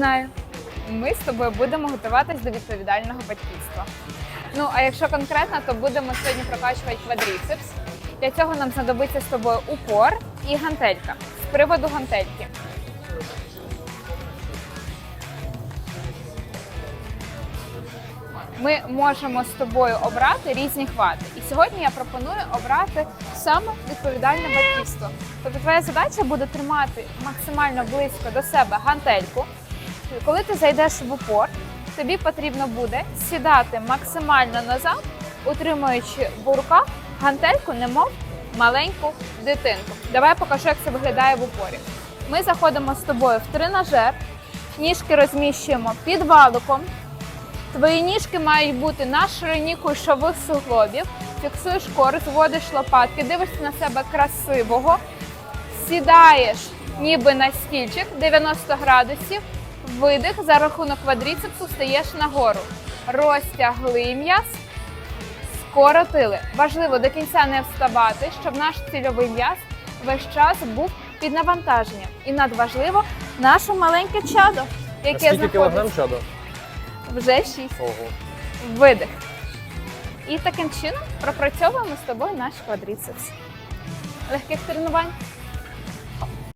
Знаю. Ми з тобою будемо готуватись до відповідального батьківства. Ну, а якщо конкретно, то будемо сьогодні прокачувати квадріцепс. Для цього нам знадобиться з тобою упор і гантелька. З приводу гантельки. Ми можемо з тобою обрати різні хвати. І сьогодні я пропоную обрати саме відповідальне батьківство. Тобто твоя задача буде тримати максимально близько до себе гантельку. Коли ти зайдеш в упор, тобі потрібно буде сідати максимально назад, утримуючи в руках гантельку, немов маленьку дитинку. Давай я покажу, як це виглядає в упорі. Ми заходимо з тобою в тренажер, ніжки розміщуємо під валиком. Твої ніжки мають бути на ширині кульшових суглобів. Фіксуєш кор, зводиш лопатки, дивишся на себе красивого, сідаєш ніби на стільчик 90 градусів, видих за рахунок квадріцепсу стаєш нагору. Розтягли м'яз, скоротили. Важливо до кінця не вставати, щоб наш цільовий м'яз весь час був під навантаженням. І надважливо наше маленьке чадо, яке Скільки знаходиться кілограм чадо? вже 6 Ого. видих. І таким чином пропрацьовуємо з тобою наш квадріцепс. Легких тренувань.